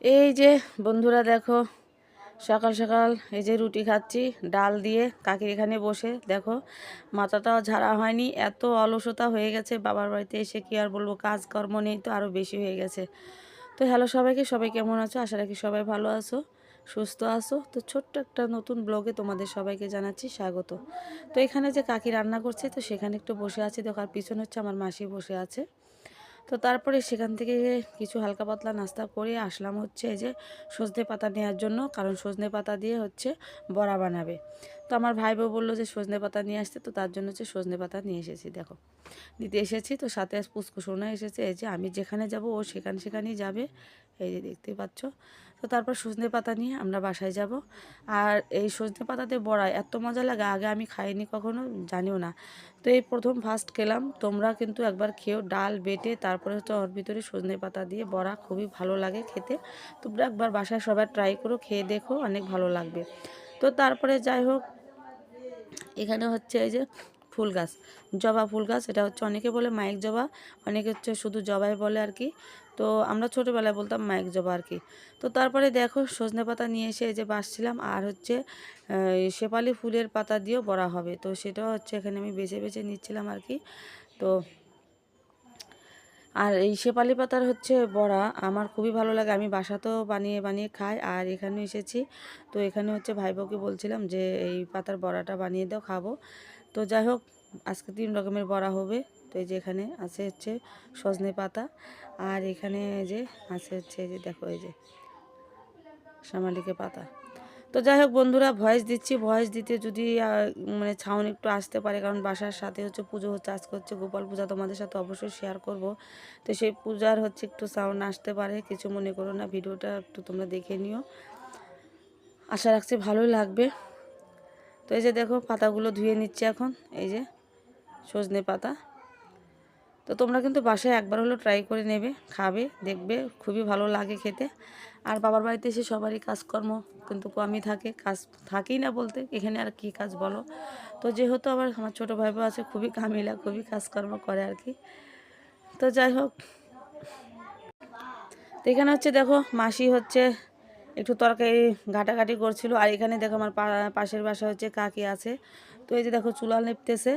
এই যে বন্ধুরা দেখো, সকাল সকাল এই যে রুটি খাচ্ছি, ডাল দিয়ে কাকির এখানে বসে। দেখো, মাথাটাও ঝাড়া হয়নি, এত অলসতা হয়ে গেছে। বাবার বাড়িতে এসে কি আর বলব, কাজকর্ম নেই তো আরও বেশি হয়ে গেছে। তো হ্যালো সবাইকে, সবাই কেমন আছো? আশা রাখি সবাই ভালো আছো, সুস্থ আছো। তো ছোট্ট একটা নতুন ব্লগে তোমাদের সবাইকে জানাচ্ছি স্বাগত। তো এখানে যে কাকি রান্না করছে, তো সেখানে একটু বসে আছি। দেখো, আর পিছনে হচ্ছে আমার মাসি বসে আছে। তো তারপরে সেখান থেকে কিছু হালকা পাতলা নাস্তা করে আসলাম হচ্ছে যে সজনে পাতা নেওয়ার জন্য, কারণ সজনে পাতা দিয়ে হচ্ছে বড়া বানাবে। তো আমার ভাই বউ বলল যে সজনে পাতা নিয়ে আসতে, তো তার জন্য হচ্ছে সজনে পাতা নিয়ে এসেছি, দেখো। দিতে এসেছি, তো সাথে পুষ্কু সোনা এসেছে, এই যে আমি যেখানে যাব ও সেখানে সেখানেই যাবে, এই যে দেখতেই পাচ্ছ। তো তারপর সজনে পাতা নিয়ে আমরা বাসায় যাব। আর এই সজনে পাতাতে বড়া এত মজা লাগে, আগে আমি খাইনি কখনো, জানিও না। তো এই প্রথম ফার্স্ট খেলাম, তোমরা কিন্তু একবার খেয়েও ডাল বেটে তারপরে হচ্ছে ওর ভিতরে সজনে পাতা দিয়ে বড়া খুবই ভালো লাগে খেতে। তোমরা একবার বাসায় সবাই ট্রাই করো, খেয়ে দেখো, অনেক ভালো লাগবে। তো তারপরে যাই হোক, এখানে হচ্ছে এই যে ফুল গাছ। জবা ফুল গাছ, এটা হচ্ছে অনেকে বলে মাইক জবা, অনেকে হচ্ছে শুধু জবাই বলে আর কি। তো আমরা ছোটোবেলায় বলতাম মাইক জবা আর কি। তো তারপরে দেখো সজনে পাতা নিয়ে এসে যে বাসছিলাম আর হচ্ছে শেপালি ফুলের পাতা দিয়েও বড়া হবে। তো সেটাও হচ্ছে এখানে আমি বেছে বেছে নিচ্ছিলাম আর কি। তো আর এই শেপালি পাতার হচ্ছে বড়া আমার খুবই ভালো লাগে। আমি বাসাতেও বানিয়ে বানিয়ে খাই, আর এখানে এসেছি। তো এখানে হচ্ছে ভাইবোকে বলছিলাম যে, এই পাতার বড়াটা বানিয়ে দাও, খাব। তো যাই হোক আজকে তিন রকমের বড়া হবে। তো এই যে এখানে আছে হচ্ছে সজনে পাতা, আর এখানে যে আছে হচ্ছে যে দেখো এই যে শ্যামালিকে পাতা। তো যাই হোক বন্ধুরা, ভয়েস দিচ্ছি। ভয়েস দিতে যদি মানে ছাউন একটু আসতে পারে, কারণ বাসার সাথে হচ্ছে পুজো হচ্ছে, আজকে হচ্ছে গোপাল পূজা তোমাদের সাথে অবশ্যই শেয়ার করব। তো সেই পূজার হচ্ছে একটু সাউন্ড আসতে পারে, কিছু মনে করো না, ভিডিওটা একটু তোমরা দেখে নিও। আশা রাখছি ভালোই লাগবে। তো এই যে দেখো, পাতাগুলো ধুয়ে নিচ্ছে এখন। এই যে সজনে পাতা। তো তোমরা কিন্তু বাসায় একবার হলো ট্রাই করে নেবে, খাবে, দেখবে, খুবই ভালো লাগে খেতে। আর বাবার বাড়িতে এসে সবারই কাজকর্ম, কিন্তু কমই থাকে, কাজ থাকেই না বলতে, এখানে আর কি কাজ বলো? তো যেহেতু আবার আমার ছোটো ভাই বোন আছে, খুবই কামিলা, খুবই কাজকর্ম করে আর কি। তো যাই হোক। তো এখানে হচ্ছে দেখো, মাসি হচ্ছে একটু তরকারি ঘাটাঘাটি করছিল। আর এখানে দেখো আমার পাশের বাসা হচ্ছে কাকি আছে। তো এই যে দেখো চুলা লেপতেছে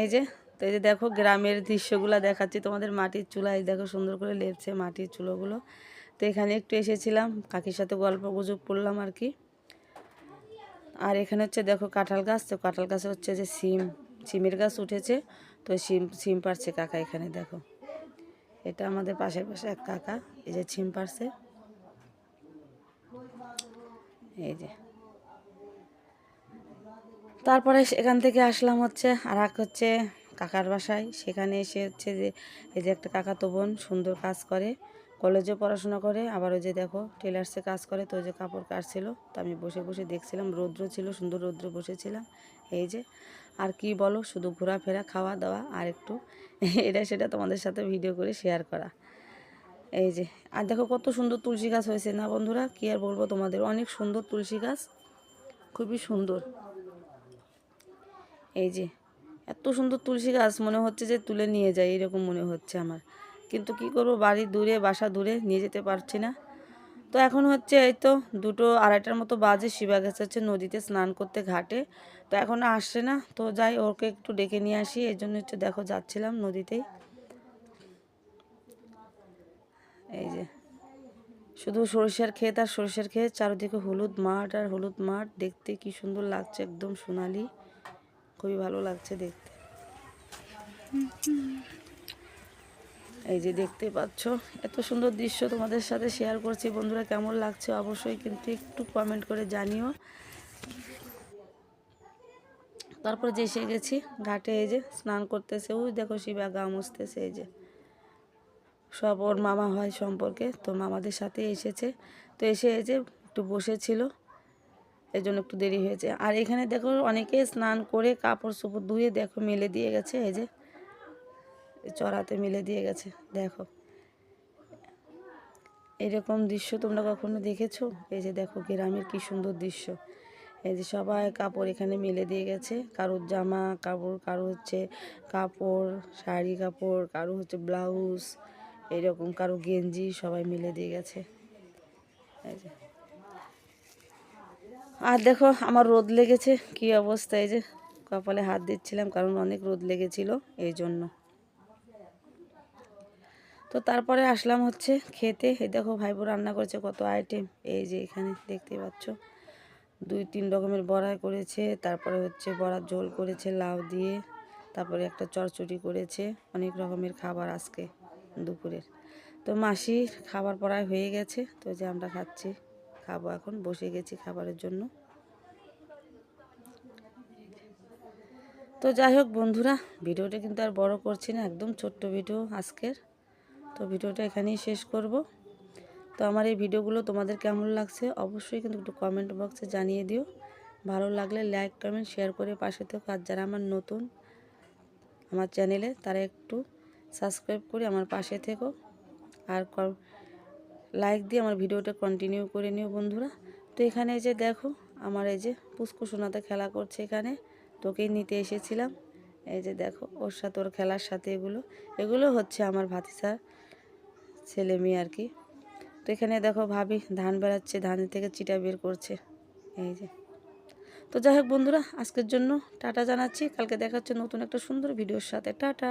এই যে, তো এই যে দেখো গ্রামের দৃশ্যগুলো দেখাচ্ছি তোমাদের মাটির চুলা এই দেখো সুন্দর করে লেপছে মাটির চুলোগুলো। তো এখানে একটু এসেছিলাম, কাকির সাথে গল্প গুজব করলাম আর কি। আর এখানে হচ্ছে দেখো কাঁঠাল গাছ, তো কাঁঠাল গাছে হচ্ছে যে সিম সিমের গাছ উঠেছে। তো সিম সিম পারছে কাকা এখানে দেখো। এটা আমাদের পাশের পাশে এক কাকা, এই যে সিম পারছে এই যে। তারপরে এখান থেকে আসলাম হচ্ছে আর এক হচ্ছে কাকার বাসায়। সেখানে এসে হচ্ছে যে, এই যে একটা কাকা তো বোন সুন্দর কাজ করে কলেজে পড়াশোনা করে, আবার ওই যে দেখো টেলার্সে কাজ করে, তো ওই যে কাপড় কাটছিল। তো আমি বসে বসে দেখছিলাম, রৌদ্র ছিল, সুন্দর রৌদ্র বসেছিলাম। এই যে, আর কি বলো, শুধু ঘোরাফেরা, খাওয়া দাওয়া, আর একটু। এটা সেটা তোমাদের সাথে ভিডিও করে শেয়ার করা। এই যে, আর দেখো কত সুন্দর তুলসী গাছ হয়েছে না বন্ধুরা? কি আর বলব তোমাদের? অনেক সুন্দর তুলসী গাছ। খুবই সুন্দর। এই যে, এত সুন্দর তুলসী গাছ মনে হচ্ছে যে তুলে নিয়ে যায় এরকম মনে হচ্ছে আমার। কিন্তু কি করব, বাড়ি দূরে, বাসা দূরে, নিয়ে যেতে পারছি না। তো এখন হচ্ছে এই তো দুটো আড়াইটার মতো বাজে, শিবা গেছে হচ্ছে নদীতে স্নান করতে ঘাটে। তো এখনও আসছে না। তো যাই, ওকে একটু ডেকে নিয়ে আসি। এই জন্য হচ্ছে দেখো যাচ্ছিলাম নদীতেই। এই যে। শুধু সরিষার ক্ষেত আর সরিষার ক্ষেত, চারিদিকে হলুদ মাঠ আর হলুদ মাঠ। দেখতে কি সুন্দর লাগছে, একদম সোনালি। খুবই ভালো লাগছে দেখতে। এই যে দেখতে পাচ্ছ, এত সুন্দর দৃশ্য তোমাদের সাথে শেয়ার করছি। বন্ধুরা, কেমন লাগছে অবশ্যই কিন্তু একটু কমেন্ট করে জানিও। তারপর যে এসে গেছি, ঘাটে এই যে স্নান করতেছে। ওই দেখো শিবা গা মুছতেছে এই যে। সব ওর মামা হয় সম্পর্কে, তো মামাদের সাথে এসেছে। তো এসে যে একটু বসেছিল এই জন্য একটু দেরি হয়েছে। আর এখানে দেখো অনেকে স্নান করে কাপড় চোপড় ধুয়ে দেখো মেলে দিয়ে গেছে, এই যে চড়াতে মেলে দিয়ে গেছে, দেখো। এরকম দৃশ্য তোমরা কখনো দেখেছ? এই যে দেখো গ্রামের কি সুন্দর দৃশ্য। এই যে সবাই কাপড় এখানে মেলে দিয়ে গেছে, কারোর জামা কাপড় কারও হচ্ছে কাপড়, শাড়ি কাপড় কারও হচ্ছে ব্লাউজ এরকম কারও গেঞ্জি সবাই মিলে দিয়ে গেছে। আর দেখো, আমার রোদ লেগেছে, কি অবস্থা? এই যে কপালে হাত দিচ্ছিলাম, কারণ অনেক রোদ লেগেছিল, এই জন্য। তো তারপরে আসলাম হচ্ছে খেতে। এই দেখো, ভাইবো রান্না করেছে, কত আইটেম এই যে এখানে দেখতে পাচ্ছ, দুই তিন রকমের বড়া করেছে, তারপরে হচ্ছে বড়ার ঝোল করেছে, লাউ দিয়ে, তারপরে একটা চড়চড়ি করেছে, অনেক রকমের খাবার আজকে। দুপুরের। তো মাসির খাবার পড়ায় হয়ে গেছে, তো যে আমরা খাচ্ছি, খাব এখন, বসে গেছি খাবারের জন্য। তো যাই হোক বন্ধুরা, ভিডিওটা কিন্তু আর বড় করছি না, একদম ছোট্ট ভিডিও আজকের। তো ভিডিওটা এখানেই শেষ করব। তো আমার এই ভিডিওগুলো তোমাদের কেমন লাগছে অবশ্যই কিন্তু একটু কমেন্ট বক্সে জানিয়ে দিও। ভালো লাগলে লাইক কমেন্ট শেয়ার করে পাশে থেকো। আর যারা আমার নতুন আমার চ্যানেলে তারা একটু সাবস্ক্রাইব করে আমার পাশে থেকো। আর লাইক দিয়ে আমার ভিডিওটা কন্টিনিউ করে নিও বন্ধুরা। তো এখানে যে দেখো, আমার এই যে পুষ্কু সোনাতে খেলা করছে এখানে। তোকেই নিতে এসেছিলাম। এই যে দেখো, ওর সাথে ওর খেলার সাথে এগুলো। এগুলো হচ্ছে আমার ভাতিসা ছেলে মেয়ে আর কি। তো এখানে দেখো ভাবি ধান বেড়াচ্ছে ধানের থেকে চিটা বের করছে। এই যে। তো যাই হোক বন্ধুরা, আজকের জন্য টাটা জানাচ্ছি। কালকে দেখাচ্ছে নতুন একটা সুন্দর ভিডিওর সাথে। টাটা।